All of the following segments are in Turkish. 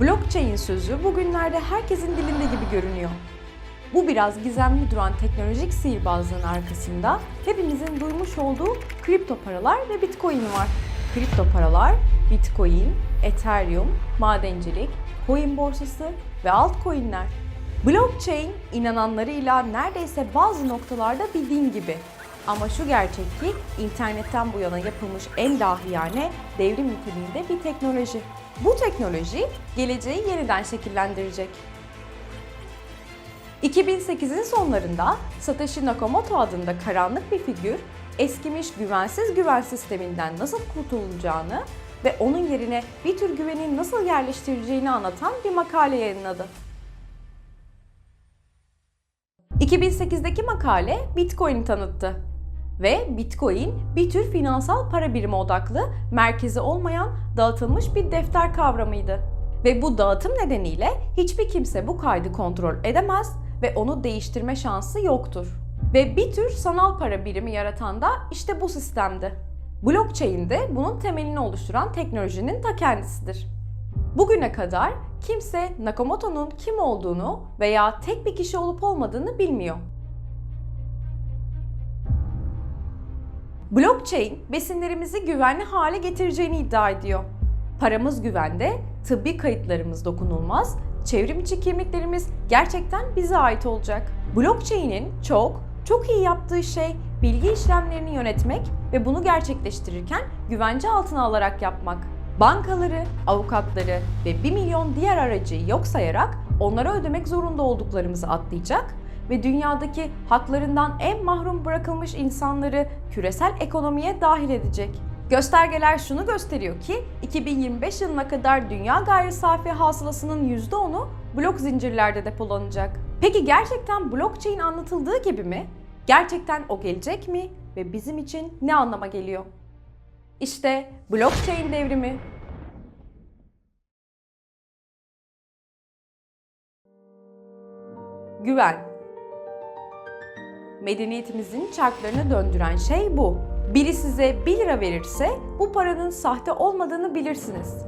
Blockchain sözü bugünlerde herkesin dilinde gibi görünüyor. Bu biraz gizemli duran teknolojik sihirbazlığın arkasında hepimizin duymuş olduğu kripto paralar ve bitcoin var. Kripto paralar, bitcoin, ethereum, madencilik, coin borsası ve altcoin'ler. Blockchain inananlarıyla neredeyse bazı noktalarda bir din gibi. Ama şu gerçek ki internetten bu yana yapılmış en dahiyane devrim niteliğinde bir teknoloji. Bu teknoloji geleceği yeniden şekillendirecek. 2008'in sonlarında Satoshi Nakamoto adında karanlık bir figür eskimiş güvensiz güven sisteminden nasıl kurtulacağını ve onun yerine bir tür güvenin nasıl yerleştireceğini anlatan bir makale yayınladı. 2008'deki makale Bitcoin'i tanıttı. Ve Bitcoin bir tür finansal para birimi odaklı, merkezi olmayan, dağıtılmış bir defter kavramıydı. Ve bu dağıtım nedeniyle hiçbir kimse bu kaydı kontrol edemez ve onu değiştirme şansı yoktur. Ve bir tür sanal para birimi yaratan da işte bu sistemdi. Blockchain de bunun temelini oluşturan teknolojinin ta kendisidir. Bugüne kadar kimse Nakamoto'nun kim olduğunu veya tek bir kişi olup olmadığını bilmiyor. Blockchain besinlerimizi güvenli hale getireceğini iddia ediyor. Paramız güvende, tıbbi kayıtlarımız dokunulmaz, çevrim içi kimliklerimiz gerçekten bize ait olacak. Blockchain'in çok, çok iyi yaptığı şey bilgi işlemlerini yönetmek ve bunu gerçekleştirirken güvence altına alarak yapmak. Bankaları, avukatları ve 1 milyon diğer aracı yok sayarak onlara ödemek zorunda olduklarımızı atlayacak ve dünyadaki haklarından en mahrum bırakılmış insanları küresel ekonomiye dahil edecek. Göstergeler şunu gösteriyor ki 2025 yılına kadar dünya gayri safi hasılasının %10'u blok zincirlerde depolanacak. Peki gerçekten blockchain anlatıldığı gibi mi? Gerçekten o gelecek mi ve bizim için ne anlama geliyor? İşte blockchain devrimi. Güven. Medeniyetimizin çarklarını döndüren şey bu. Biri size 1 lira verirse bu paranın sahte olmadığını bilirsiniz.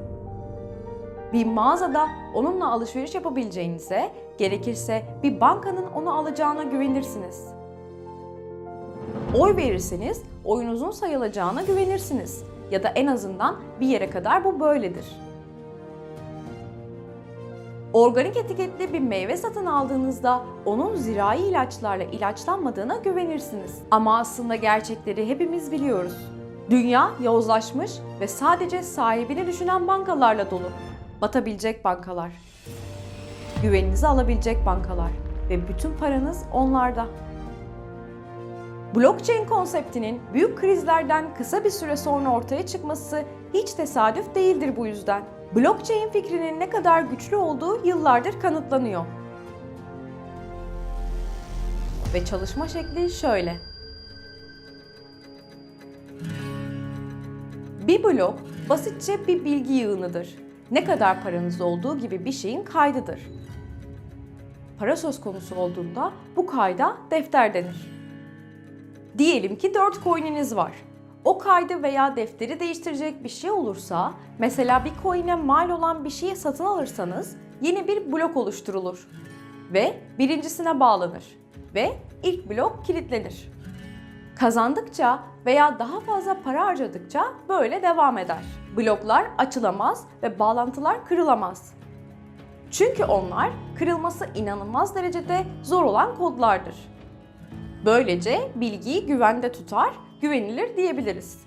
Bir mağazada onunla alışveriş yapabileceğinize, gerekirse bir bankanın onu alacağına güvenirsiniz. Oy verirseniz oyunuzun sayılacağına güvenirsiniz ya da en azından bir yere kadar bu böyledir. Organik etiketli bir meyve satın aldığınızda onun zirai ilaçlarla ilaçlanmadığına güvenirsiniz. Ama aslında gerçekleri hepimiz biliyoruz. Dünya yozlaşmış ve sadece sahibini düşünen bankalarla dolu. Batabilecek bankalar. Güveninizi alabilecek bankalar ve bütün paranız onlarda. Blockchain konseptinin büyük krizlerden kısa bir süre sonra ortaya çıkması hiç tesadüf değildir bu yüzden. Blockchain fikrinin ne kadar güçlü olduğu yıllardır kanıtlanıyor. Ve çalışma şekli şöyle. Bir blok basitçe bir bilgi yığınıdır. Ne kadar paranız olduğu gibi bir şeyin kaydıdır. Para söz konusu olduğunda bu kayda defter denir. Diyelim ki 4 coin'iniz var. O kaydı veya defteri değiştirecek bir şey olursa, mesela bir coin'e mal olan bir şeyi satın alırsanız yeni bir blok oluşturulur ve birincisine bağlanır ve ilk blok kilitlenir. Kazandıkça veya daha fazla para harcadıkça böyle devam eder. Bloklar açılamaz ve bağlantılar kırılamaz. Çünkü onlar kırılması inanılmaz derecede zor olan kodlardır. Böylece bilgiyi güvende tutar, güvenilir diyebiliriz.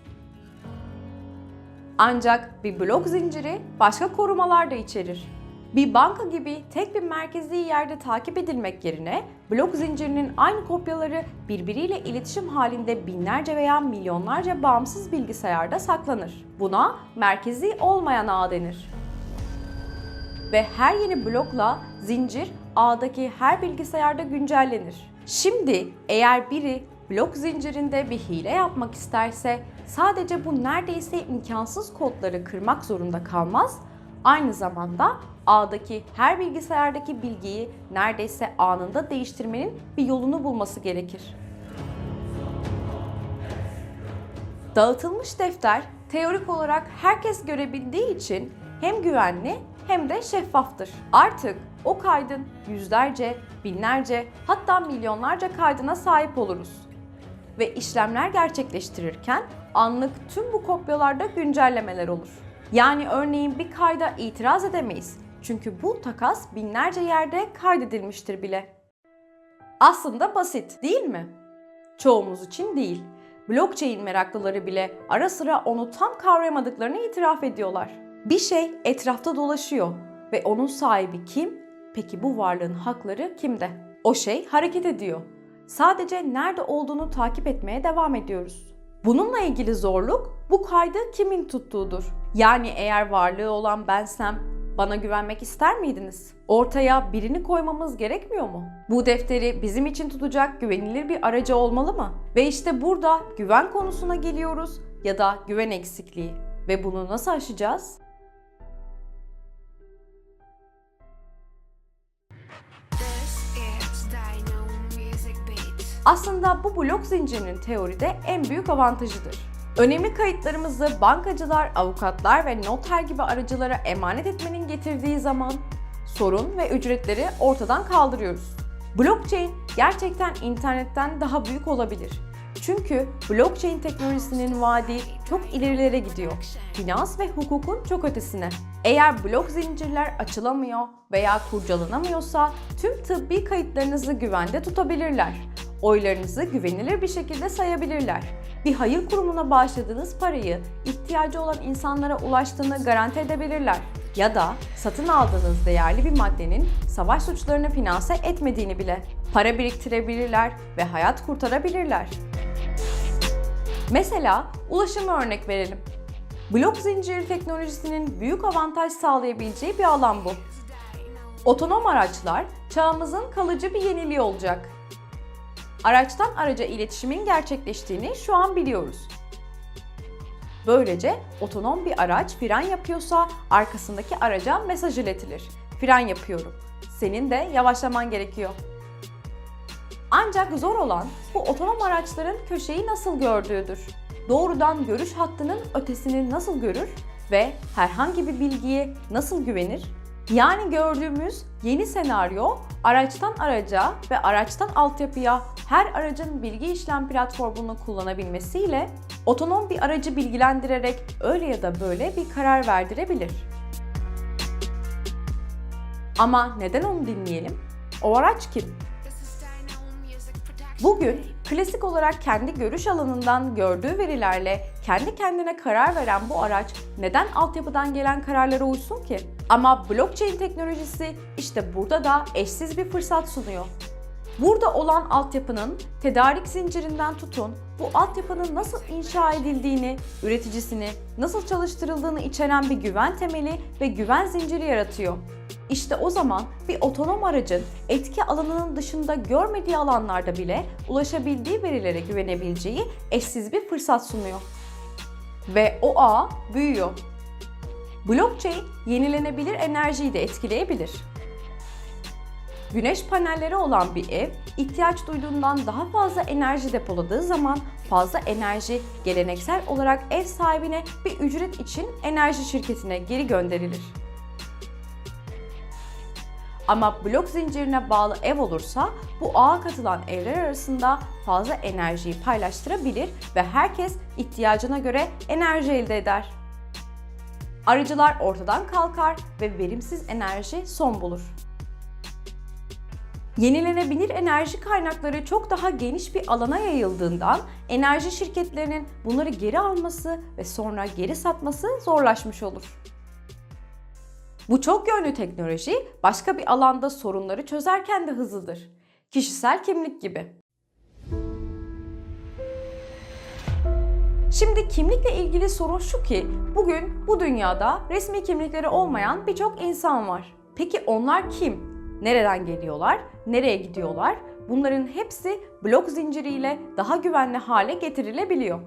Ancak bir blok zinciri başka korumalar da içerir. Bir banka gibi tek bir merkezi yerde takip edilmek yerine blok zincirinin aynı kopyaları birbiriyle iletişim halinde binlerce veya milyonlarca bağımsız bilgisayarda saklanır. Buna merkezi olmayan ağ denir. Ve her yeni blokla zincir ağdaki her bilgisayarda güncellenir. Şimdi eğer biri blok zincirinde bir hile yapmak isterse sadece bu neredeyse imkansız kodları kırmak zorunda kalmaz. Aynı zamanda ağdaki her bilgisayardaki bilgiyi neredeyse anında değiştirmenin bir yolunu bulması gerekir. Dağıtılmış defter teorik olarak herkes görebildiği için hem güvenli hem de şeffaftır. Artık o kaydın yüzlerce, binlerce hatta milyonlarca kaydına sahip oluruz. Ve işlemler gerçekleştirirken anlık tüm bu kopyalarda güncellemeler olur. Yani örneğin bir kayda itiraz edemeyiz. Çünkü bu takas binlerce yerde kaydedilmiştir bile. Aslında basit, değil mi? Çoğumuz için değil. Blockchain meraklıları bile ara sıra onu tam kavrayamadıklarını itiraf ediyorlar. Bir şey etrafta dolaşıyor ve onun sahibi kim? Peki bu varlığın hakları kimde? O şey hareket ediyor. Sadece nerede olduğunu takip etmeye devam ediyoruz. Bununla ilgili zorluk bu kaydı kimin tuttuğudur. Yani eğer varlığı olan bensem bana güvenmek ister miydiniz? Ortaya birini koymamız gerekmiyor mu? Bu defteri bizim için tutacak güvenilir bir aracı olmalı mı? Ve işte burada güven konusuna geliyoruz ya da güven eksikliği. Ve bunu nasıl aşacağız? Aslında bu blok zincirinin teoride en büyük avantajıdır. Önemli kayıtlarımızı bankacılar, avukatlar ve noter gibi aracılara emanet etmenin getirdiği zaman sorun ve ücretleri ortadan kaldırıyoruz. Blockchain gerçekten internetten daha büyük olabilir. Çünkü blockchain teknolojisinin vaadi çok ilerilere gidiyor. Finans ve hukukun çok ötesine. Eğer blok zincirler açılamıyor veya kurcalanamıyorsa tüm tıbbi kayıtlarınızı güvende tutabilirler. Oylarınızı güvenilir bir şekilde sayabilirler. Bir hayır kurumuna bağışladığınız parayı ihtiyacı olan insanlara ulaştığını garanti edebilirler. Ya da satın aldığınız değerli bir maddenin savaş suçlarını finanse etmediğini bile. Para biriktirebilirler ve hayat kurtarabilirler. Mesela ulaşımı örnek verelim. Blok zinciri teknolojisinin büyük avantaj sağlayabileceği bir alan bu. Otonom araçlar çağımızın kalıcı bir yeniliği olacak. Araçtan araca iletişimin gerçekleştiğini şu an biliyoruz. Böylece otonom bir araç fren yapıyorsa arkasındaki araca mesaj iletilir. Fren yapıyorum. Senin de yavaşlaman gerekiyor. Ancak zor olan bu otonom araçların köşeyi nasıl gördüğüdür. Doğrudan görüş hattının ötesini nasıl görür ve herhangi bir bilgiye nasıl güvenir? Yani gördüğümüz yeni senaryo araçtan araca ve araçtan altyapıya her aracın bilgi işlem platformunu kullanabilmesiyle otonom bir aracı bilgilendirerek öyle ya da böyle bir karar verdirebilir. Ama neden onu dinleyelim? O araç kim? Bugün klasik olarak kendi görüş alanından gördüğü verilerle kendi kendine karar veren bu araç neden altyapıdan gelen kararlara uysun ki? Ama blockchain teknolojisi işte burada da eşsiz bir fırsat sunuyor. Burada olan altyapının tedarik zincirinden tutun, bu altyapının nasıl inşa edildiğini, üreticisini, nasıl çalıştırıldığını içeren bir güven temeli ve güven zinciri yaratıyor. İşte o zaman bir otonom aracın etki alanının dışında görmediği alanlarda bile ulaşabildiği verilere güvenebileceği eşsiz bir fırsat sunuyor. Ve o ağ büyüyor. Blockchain yenilenebilir enerjiyi de etkileyebilir. Güneş panelleri olan bir ev ihtiyaç duyduğundan daha fazla enerji depoladığı zaman fazla enerji geleneksel olarak ev sahibine bir ücret için enerji şirketine geri gönderilir. Ama blok zincirine bağlı ev olursa bu ağa katılan evler arasında fazla enerjiyi paylaştırabilir ve herkes ihtiyacına göre enerji elde eder. Arıcılar ortadan kalkar ve verimsiz enerji son bulur. Yenilenebilir enerji kaynakları çok daha geniş bir alana yayıldığından enerji şirketlerinin bunları geri alması ve sonra geri satması zorlaşmış olur. Bu çok yönlü teknoloji başka bir alanda sorunları çözerken de hızlıdır. Kişisel kimlik gibi. Şimdi kimlikle ilgili sorun şu ki bugün bu dünyada resmi kimlikleri olmayan birçok insan var. Peki onlar kim? Nereden geliyorlar? Nereye gidiyorlar? Bunların hepsi blok zinciriyle daha güvenli hale getirilebiliyor.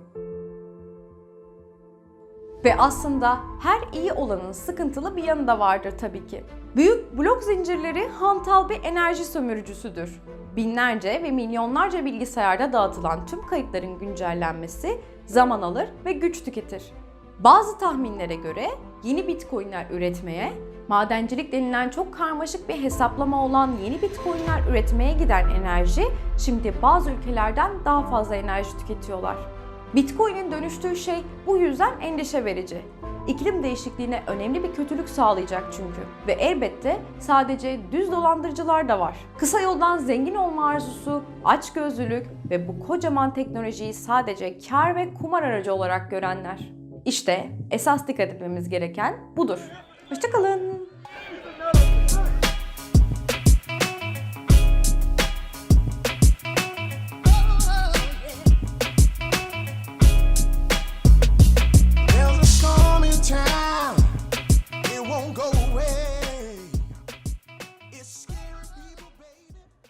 Ve aslında her iyi olanın sıkıntılı bir yanı da vardır tabii ki. Büyük blok zincirleri hantal bir enerji sömürücüsüdür. Binlerce ve milyonlarca bilgisayarda dağıtılan tüm kayıtların güncellenmesi zaman alır ve güç tüketir. Bazı tahminlere göre yeni bitcoinler üretmeye, madencilik denilen çok karmaşık bir hesaplama olan yeni bitcoinler üretmeye giden enerji şimdi bazı ülkelerden daha fazla enerji tüketiyorlar. Bitcoin'in dönüştüğü şey bu yüzden endişe verici. İklim değişikliğine önemli bir kötülük sağlayacak çünkü. Ve elbette sadece düz dolandırıcılar da var. Kısa yoldan zengin olma arzusu, açgözlülük ve bu kocaman teknolojiyi sadece kar ve kumar aracı olarak görenler. İşte esas dikkat etmemiz gereken budur. Hoşçakalın.